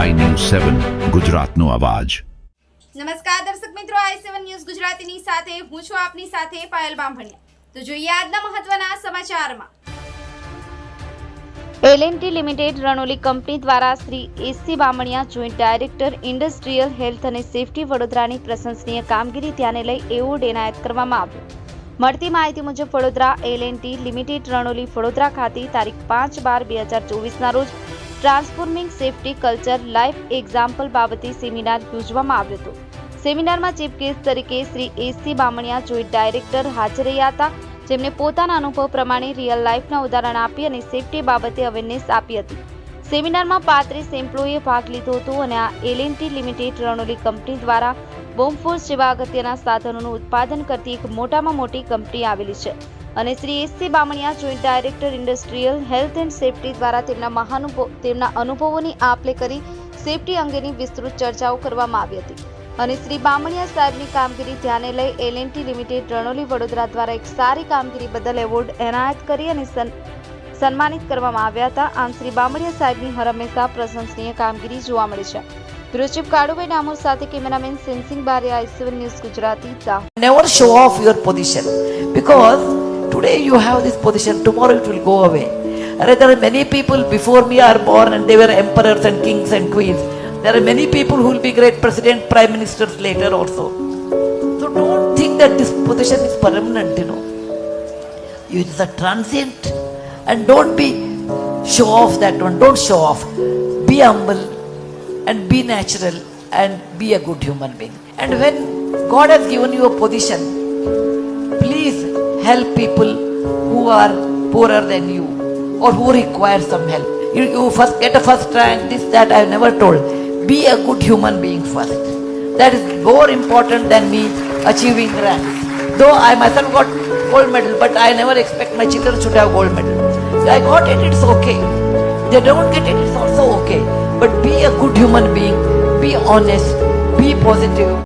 આઈ news સેવન ગુજરાતનો અવાજ નમસ્કાર દર્શક મિત્રો આઈ સેવન ન્યૂઝ ગુજરાતીની સાથે હું છું આપની સાથે પાયલ બામભણિયા તો જોઈએ આજના મહત્વના સમાચારમાં એલએનટી લિમિટેડ રણોલી કંપની દ્વારા Shri S C Bamaniya joint director industrial health અને સેફ્ટી વડોદરાની પ્રશંસનીય કામગીરી ધ્યાને લઈ એવોર્ડ એનાયત કરવામાં આવ્યો મળતી માહિતી મુજબ વડોદરા એલએનટી લિમિટેડ રણોલી વડોદરા ખાતે તારીખ પાંચ બાર બે હજાર ચોવીસના રોજ transforming safety culture life example બાબતે સેમિનાર યોજવામાં આવ્યો હતો સેમિનારમાં ચીફ ગેસ્ટ તરીકે શ્રી એસસી બામણિયા જોઈ ડાયરેક્ટર હાજર રહ્યા હતા જેમણે પોતાના અનુભવ પ્રમાણે રિયલ લાઇફના ઉદાહરણ આપી અને સેફટી બાબતે અવેરનેસ આપી હતી સેમિનારમાં પાંત્રીસ એમ્પ્લોયીએ ભાગ લીધો હતો અને આ એલએનટી લિમિટેડ રણોલી કંપની દ્વારા બોમ્બફોર્સ જેવા અગત્યના સાધનોનું ઉત્પાદન કરતી એક મોટામાં મોટી કંપની આવેલી છે અને Shri S C Bamaniya joint director industrial health and safety દ્વારા તેમના મહાનુભવ તેમના અનુભવોની આપલે કરી સેફટી અંગેની વિસ્તૃત ચર્ચાઓ કરવામાં આવી હતી અને શ્રી બામણિયા સાહેબની કામગીરી ધ્યાને લઈ એલ લિમિટેડ રણોલી વડોદરા દ્વારા એક સારી કામગીરી બદલ એવોર્ડ એનાયત કરી અને સન્માનિત કરવામાં આવ્યા હતા આમ શ્રી બામણિયા સાહેબની હરમેશા પ્રશંસનીય કામગીરી જોવા મળે છે રુચિપ કાળુભાઈ ડામોર સાથે કેમેરામેન સેન્સિંગ Bariya I C one news Gujarati never show off your position because Today you have this position, tomorrow it will go away. are many people before me are born and they were emperors and kings and queens. There are many people who will be great president, prime ministers later also. So don't think that this position is permanent, you know. It is a transient. And don't be show off that one. Don't show off. Be humble and be natural and be a good human being. And when God has given you a position, help people who are poorer than you or who require some help. You, you first get a first rank, this, that, I've never told. Be a good human being first. That is more important than me achieving ranks. Though I myself got gold medal, but I never expect my children should have gold medal. I got it, it's okay. They don't get it, it's also okay. But be a good human being, be honest, be positive.